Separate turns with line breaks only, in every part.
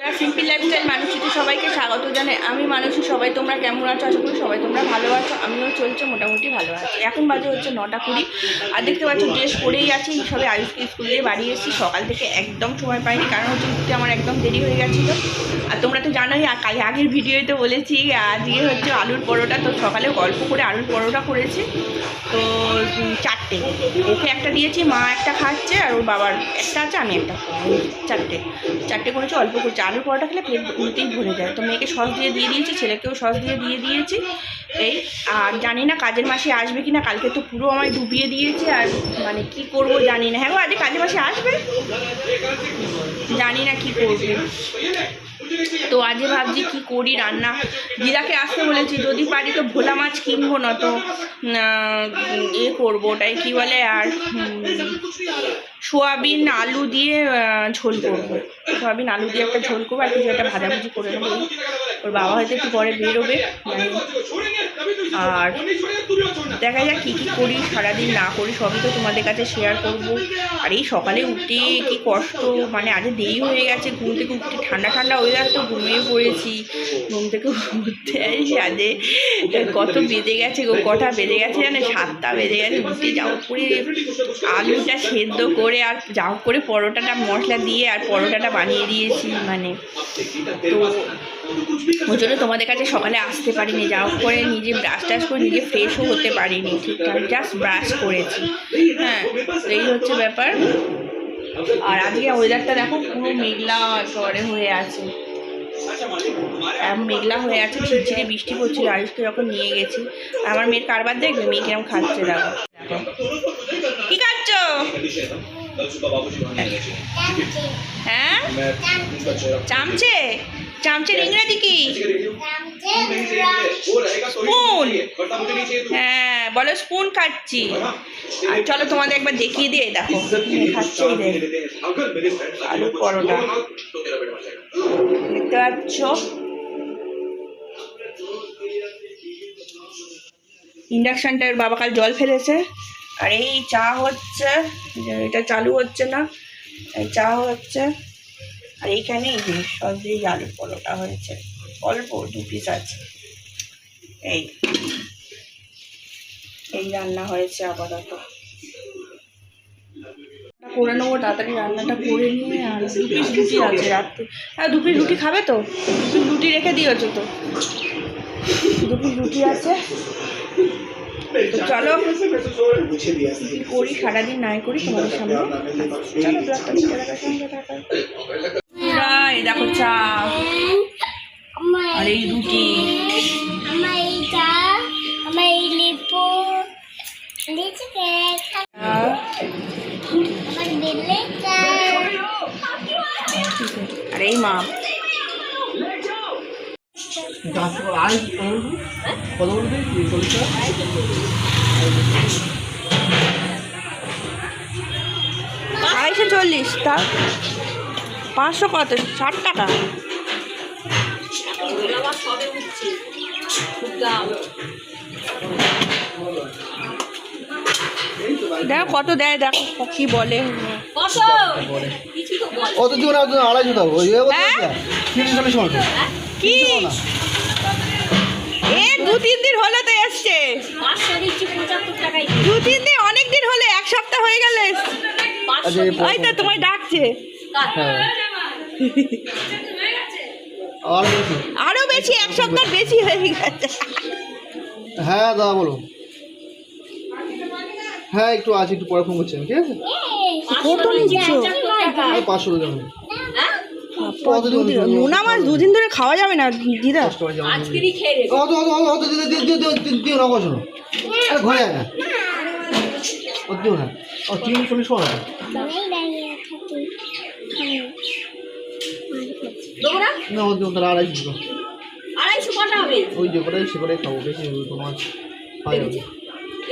Simple lifestyle মানুষটিতে সবাইকে স্বাগত জানাই। আমি মানুষই সবাই তোমরা কেমন আছো? আশা করি সবাই তোমরা ভালো আছো। আমিও চলছে মোটামুটি ভালো আছি। এখন বাজে হচ্ছে নটা কুড়ি। আর দেখতে পাচ্ছ, ড্রেস পরেই আছি। সবে আয়ুষকে স্কুল দিয়ে বাড়ি এসেছি। সকাল থেকে একদম সময় পাইনি, কারণ হচ্ছে আমার একদম দেরি হয়ে গেছিল। আর তোমরা তো জানোই কাল আগের ভিডিওতে বলেছি আজকে হচ্ছে আলুর পরোটা। তো সকালে গল্প করে আলুর পরোটা করেছি। তো চারটে। ওকে একটা দিয়েছি, মা একটা খাচ্ছে, আর ওর বাবার একটা আছে, আমি একটা। চারটে। চারটে করেছি, অল্প করছি। আলুর পরোটা খেলে প্লেট উল্টেই ভরে যায়। তো মেয়েকে সস দিয়ে দিয়ে দিয়েছি, ছেলেকেও সস দিয়ে দিয়ে দিয়েছি। এই, আর জানি না কাজের মাসে আসবে কি না কালকে তো পুরো আমায় ডুবিয়ে দিয়েছে, আর মানে কি করব জানি না। হ্যাঁ আজকে কাজের মাসে আসবে? জানি না কি করবে। তো আজকে ভাবছি কি করি রান্না। দিদাকে আসতে বলেছি, যদি পারি তো ভোলা মাছ কিনবো না তো এ করব। ওটাই কি বলে, আর সোয়াবিন, আলু দিয়ে ঝোল করব। সোয়াবিন, আলু দিয়ে একটা ঝোল করব, আর কিছু একটা ভাজাভুজি করে নেব। ওর বাবা হয়তো একটু পরে বেরোবে। আর দেখা যাক কী কী করি, সারাদিন না করি, সবই তো তোমাদের কাছে শেয়ার করব। আর এই সকালে উঠে কি কষ্ট? মানে আজ দেরি হয়ে গেছে, ঘুম থেকে উঠতে ঠান্ডা ঠান্ডা ওয়েদার তো ঘুমিয়ে পড়েছি। ঘুম থেকে উঠতে আসি আজে কত বেজে গেছে গো, কটা বেজে গেছে জানে? সাতটা বেজে গেছে উঠে যাও করে আলুটা সেদ্ধ করে আর যাও করে পরোটাটা মশলা দিয়ে আর পরোটাটা বানিয়ে দিয়েছি মানে। তো ওই জন্য তোমাদের কাছে সকালে আসতে পারিনি যাও করে নিজে ব্রাশ টাশ করে নিজে ফ্রেশও হতে পারিনি, ঠিকঠাক জাস্ট ব্রাশ করেছি। হ্যাঁ তো এই হচ্ছে ব্যাপার। আর আজকে ওয়েদারটা দেখো পুরো মেঘলা একেবারে হয়ে আছে। মেঘলা হয়ে আছে, ঝিরঝিরে বৃষ্টি পড়ছিল, আয়ুষকে যখন নিয়ে গেছি। আমার মেয়ের কারবার দেখবে? মেয়ে কিরম খাচ্ছে দেখো। কি খাচ্ছ? হ্যাঁ চামচে? চামচের ইংরেজি কি? স্পুন। হ্যাঁ বলো স্পুন খাচ্ছি। আর চলো তোমাদের একবার দেখিয়ে দিয়ে দেখো। খাচ্ছি আলু পরোটা। দেখতে পাচ্ছ? ইন্ডাকশানটার বাবা কাল জল ফেলেছে। আর এই চা হচ্ছে। এটা চালু হচ্ছে না। চা হচ্ছে। আর এইখানে এই যে সস দিয়ে আলু পরোটা হয়েছে। অল্প দু পিস আছে। এই। এই রান্না হয়েছে আপাতত। করে নেব, তাড়াতাড়ি রান্নাটা করে নিয়ে আর দু পিস রুটি রাত্রে। হ্যাঁ দু পিস রুটি খাবে তো? দু রুটি রেখে দিয়েছ তো। দু রুটি আছে। তো চলো। কি করি সারাদিন নাই করি তোমাদের সামনে। চলো ব্লগটা দেখতে থাকার সঙ্গে থাকা এই দেখো চা। আর এই রুটি। আর আর এই মা। আড়াইশো চল্লিশ তা? পাঁচশো কত? ষাট টাকা। দেখো কত দেয় দেখো কি বলে।
অত দিব না অত আড়াইশো দাও
হ্যাঁ?
তিরিশ চল্লিশ
কি দু তিন দিন হলো তো এসছে। দু তিন দিন অনেক দিন হলে এক সপ্তাহ হয়ে গেলে
আচ্ছা
ওই তো তোমায় ডাকছে।
হ্যাঁ। আর বেশি
আরও বেশি এক সপ্তাহ বেশি হয়ে গেছে।
হ্যাঁ দাদা বলো। হ্যাঁ একটু আছে একটু পরে ফোন করছি আমি, ঠিক আছে?
কত নিচ্ছ?
পাঁচশো টাকা।
নোনা মাছ দুদিন ধরে খাওয়া যাবে না দিদা?
দশ টাকা যেমন অত অত অত অত দিও দিও দিও দিও দিও না কষ্ট ঘরে না। অত দিও না। ও তিন চল্লিশ টাকা না ও দিও তাহলে আড়াইশো
আড়াইশো কটা হবে?
ওই যে কটাই সে কটাই খাব বেশি ওই কোনো যাবে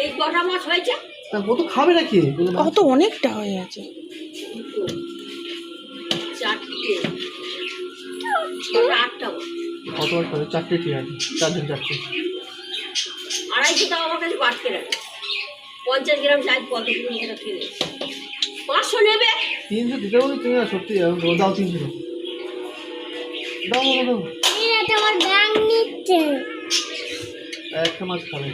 এই কটা মাছ হয়েছে?
তা ও তো খাবে না কি
কত অনেকটা হয়ে আছে।
ছটা আটটা হবে।
কত বার খাবে চারটে ঠিক আছে? চারজন চারটে।
আড়াইশো টাকা আমার কাছে বাড়তে রাখে। পঞ্চাশ গ্রাম চাই কত কিলোমিটার ফেলে পাঁচশো নেবে।
তিনশো দিতে বলি তুমি না সত্যি দাও তিনশো। দাও দাও দাও।
তোমার ব্যাং নিচ্ছে।
একটা মাছ খাবে।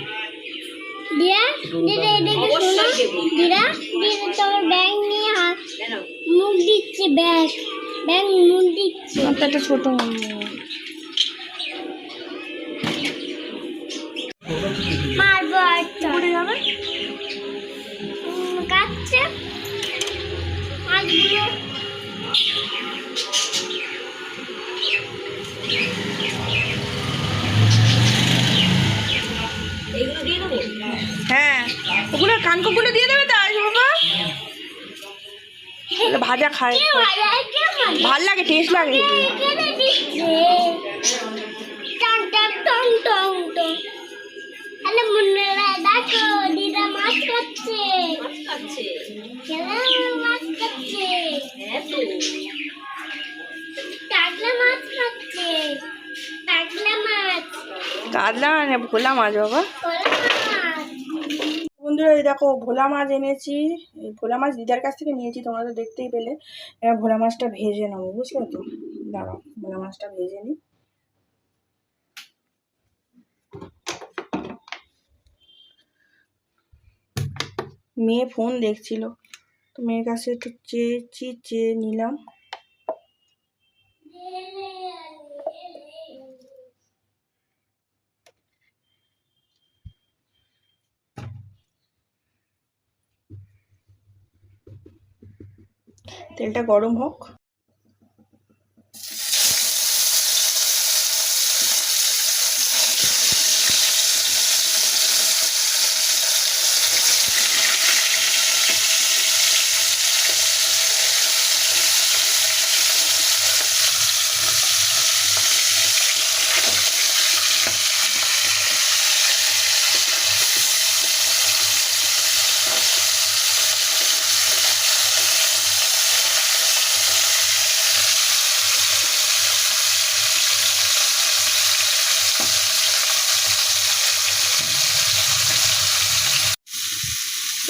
এদিকে শোনো। তোমার নিয়ে হাত মুখ দিচ্ছে ব্যাগ। ব্যাং মুখ দিচ্ছে।
আমার তো একটা ছোটো
মারবো একটা পড়ে যাবে? কাটছে মাছগুলো।
দিয়ে
হ্যাঁ। ওগুলো কানকোগুলো দিয়ে দেবে তো আয়ুষ বাবা? ভাজা খায়। ভালো লাগে টেস্ট লাগে। কাতলা মানে ভোলা মাছ বাবা। বন্ধুরা, এই দেখো ভোলা মাছ এনেছি। ভোলা মাছ দিদার কাছ থেকে নিয়েছি, তোমরা তো দেখতেই পেলে। এবার ভোলা মাছটা ভেজে নেব, বুঝলে তো? দাঁড়াও, ভোলা মাছটা ভেজে নিই। মেয়ে ফোন দেখছিল, তো মেয়ের কাছে একটু চেয়েছি চেয়ে নিলাম। তেলটা গরম হোক।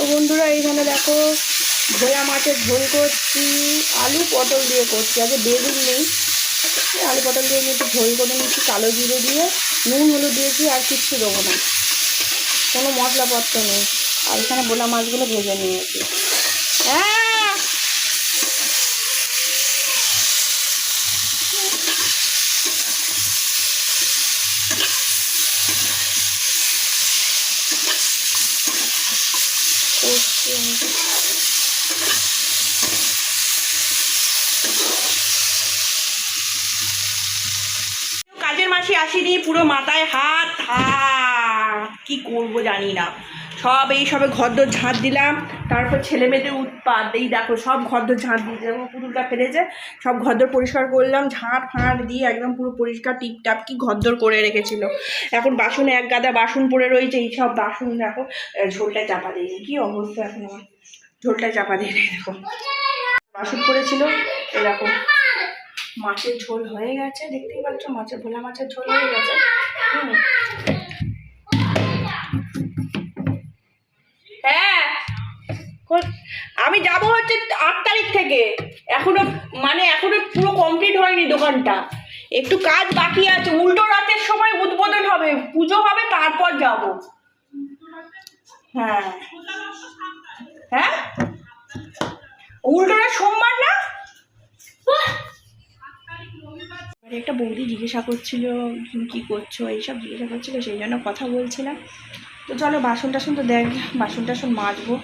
তো বন্ধুরা, এইখানে দেখো ভোয়া মাছের ঝোল করছি, আলু পটল দিয়ে করছি। আগে বেগুন নেই। আলু পটল দিয়ে একটু ঝোল করে নিচ্ছি কালো জিরে দিয়ে। নুন, হলুদ দিয়েছি, আর কিচ্ছু দেবো না। কোনো মশলাপত্র নেই। আর এখানে বোলা মাছগুলো ভেজে নিয়েছি। হ্যাঁ করছি আমি। কাজের মাসে আসিনি পুরো মাথায় হাত হাত কি করব জানি না। সব এই সবে ঘরদোর ঝাঁট দিলাম, তারপর ছেলে মেয়েদের উৎপাত, এই দেখো সব ঘরদোর ঝাঁট দিয়েছে এবং পুরুলটা ফেলেছে, সব ঘরদোর পরিষ্কার করলাম, ঝাঁট ফাঁট দিয়ে একদম পুরো পরিষ্কার, টিপটাপ কি ঘরদোর করে রেখেছিল। এখন বাসন এক গাদা বাসন পড়ে রয়েছে, এই সব বাসন দেখো ঝোলটা চাপা দিয়ে কি অবস্থা এখন আমার? ঝোলটা চাপা দিয়ে দেখো। বাসন পড়েছিল, এরকম মাছের ঝোল হয়ে গেছে, দেখতেই পাচ্ছ, মাছের ভোলা মাছের ঝোল হয়ে গেছে। হুম। আমি যাব হচ্ছে আট তারিখ থেকে। এখনও মানে এখনও পুরো কমপ্লিট হয়নি দোকানটা। একটু কাজ বাকি আছে। উল্টো রাতের সময় উদ্বোধন হবে। পুজো হবে, তারপর যাব। হ্যাঁ। হ্যাঁ? উল্টো রাত সোমবার না? একটা বৌদি জিজ্ঞাসা করছিল কী করছ? এইসব জিজ্ঞাসা করছিল, সেই জন্য কথা বলছিলাম। তো চলো বাসন টাসন তো দেখ বাসন টাসন মাজবো।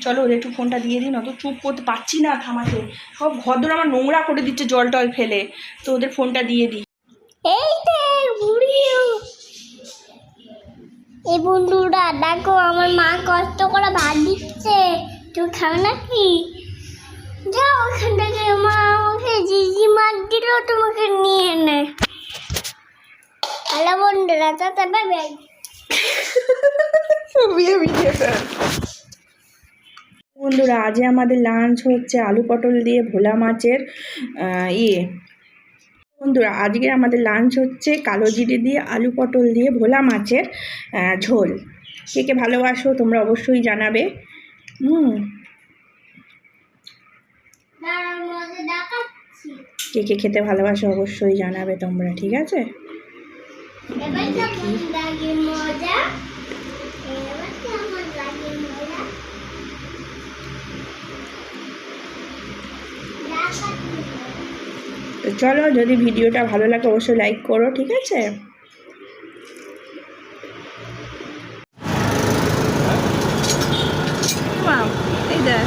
চলো ওদের একটু ফোনটা দিয়ে দিন অত চুপ করতে পারছি না থামাতে। সব ঘরদোর আমার নোংরা করে দিচ্ছে জল টল ফেলে। তো ওদের ফোনটা দিয়ে দিই।
এই এই বন্ধুরা দেখো আমার মা কষ্ট করে ভাত দিচ্ছে। তুমি খাবে নাকি? যাও ওখান থেকে মা আমাকে জিজি মার দিল তোমাকে নিয়ে নে হ্যালো বন্ধুরা তো তবে ব্যাগ।
বন্ধুরা আজকে আমাদের লাঞ্চ হচ্ছে আলু পটল দিয়ে ভোলা মাছের ইয়ে। বন্ধুরা, আজকে আমাদের লাঞ্চ হচ্ছে কালো জিরে দিয়ে আলু পটল দিয়ে ভোলা মাছের ঝোল। কে কে ভালোবাসো তোমরা অবশ্যই জানাবে। হুম। কে কে খেতে ভালোবাসো অবশ্যই জানাবে তোমরা, ঠিক আছে? তো চলো যদি ভিডিওটা ভালো লাগে অবশ্যই লাইক করো ঠিক আছে? এই দেখ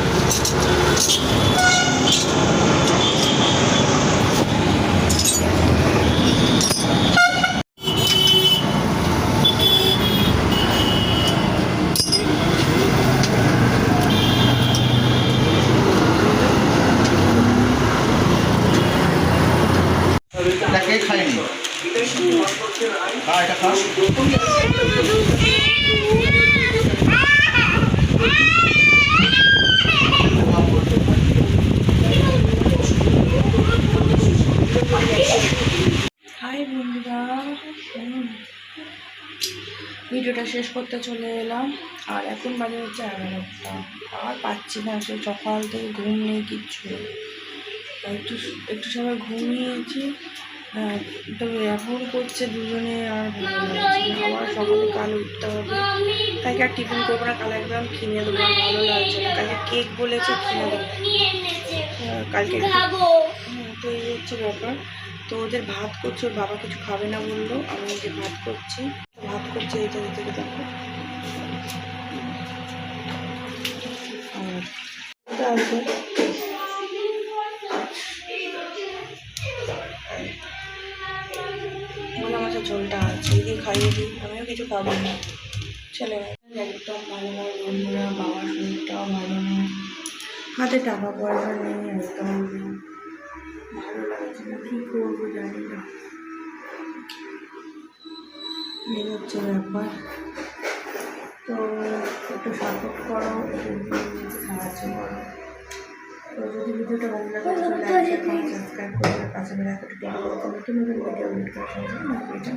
এটাকে খাইনি হ্যাঁ এটা খা
হাই বন্ধুরা হুম। ভিডিওটা শেষ করতে চলে এলাম, আর এখন বাজে হচ্ছে এগারোটা। আর পাচ্ছি না সে সকাল থেকে ঘুম নেই কিচ্ছু। একটু একটু সময় ঘুমিয়েছি আর তবে এখন করছে দুজনে আর। আবার সকালে কাল উঠতে হবে। কালকে আর টিফিন করব না? কাল একদম কিনে দেবো ভালো লাগছে না। কালকে কেক বলেছে, কিনে দেবো।
নিয়ে
কালকে একটু তো এই হচ্ছে ব্যাপার। তো ওদের ভাত করছে, ওর বাবা কিছু খাবে না বলল, আমি ওকে ভাত করছি। করছে এইটা থেকে দেখো। এটা আছে ভোলা মাছের ঝোলটা আছে দিয়ে খাইয়ে দিই। আমিও কিছু খাব না। ছেলে একদম ভালো নয় বন্ধুরা, বাবার শরীরটাও ভালো না। হাতে টাকা পয়সা নেই, একদম ভালো লাগছে না। কী করব জানি না। এই হচ্ছে ব্যাপার। তো একটু সাপোর্ট করো সাহায্য করো। তো যদি ভিডিওটা ভালো লাগে সাবস্ক্রাইব করে পাশে বেলা একটা টিপ করে নতুন নতুন ভিডিও আপলোড করার সঙ্গে নোটিফিকেশন